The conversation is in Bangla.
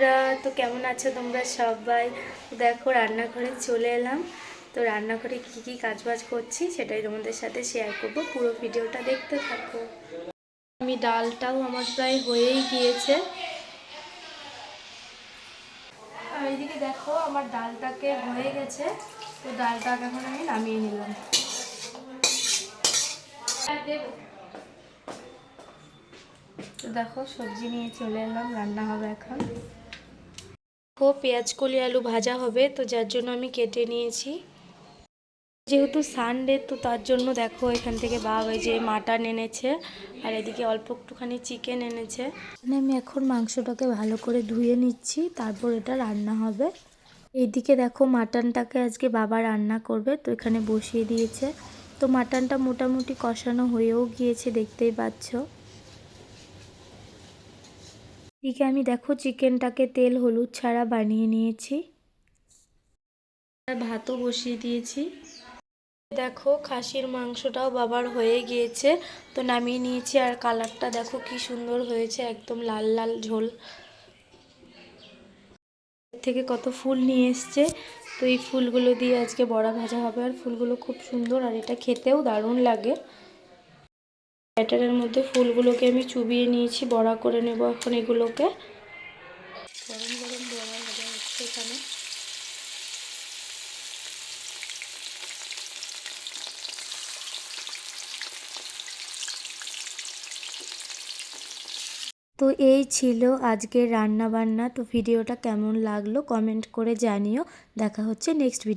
বন্ধুরা, তো কেমন আছো তোমরা সবাই? দেখো, রান্নাঘরে চলে এলাম। তো রান্নাঘরে কী কী কাজবাজ করছি সেটাই তোমাদের সাথে শেয়ার করব। পুরো ভিডিওটা দেখতে থাকো। আমি ডালটাও আমার প্রায় হয়েই গিয়েছে। আর এইদিকে দেখো, আমার ডালটাকে হয়ে গেছে। তো ডালটা এখন আমি নামিয়ে নিলাম। তো দেখো, সবজি নিয়ে চলে এলাম, রান্না হবে এখন। ও পেঁয়াজ, কলি, আলু ভাজা হবে, তো যার জন্য আমি কেটে নিয়েছি। যেহেতু সানডে তো তার জন্য দেখো এখান থেকে বাবা ওই যে মাটন এনেছে, আর এদিকে অল্প একটুখানি চিকেন এনেছে। আমি এখন মাংসটাকে ভালো করে ধুয়ে নিচ্ছি, তারপর এটা রান্না হবে। এইদিকে দেখো মাটনটাকে আজকে বাবা রান্না করবে, তো এখানে বসিয়ে দিয়েছে। তো মাটনটা মোটামুটি কষানো হয়েও গিয়েছে, দেখতেই পাচ্ছ। এদিকে আমি দেখো চিকেনটাকে তেল হলুদ ছাড়া বানিয়ে নিয়েছি। ভাতও বসিয়ে দিয়েছি। দেখো খাসির মাংসটাও বাবার হয়ে গিয়েছে, তো নামিয়ে নিয়েছি। আর কালারটা দেখো কি সুন্দর হয়েছে, একদম লাল লাল ঝোল। থেকে কত ফুল নিয়ে এসছে, তো এই ফুলগুলো দিয়ে আজকে বড়া ভাজা হবে। আর ফুলগুলো খুব সুন্দর, আর এটা খেতেও দারুণ লাগে। ব্যাটারের মধ্যে ফুলগুলোকে আমি চুবিয়ে নিয়েছি, বড়া করে নেব এখন এগুলোকে। গরম গরম বড়া ভাজা হচ্ছে এখানে। তো এই ছিল আজকের রান্না বান্না তো ভিডিওটা কেমন লাগল কমেন্ট করে জানিও। দেখা হচ্ছে নেক্সট ভিডিও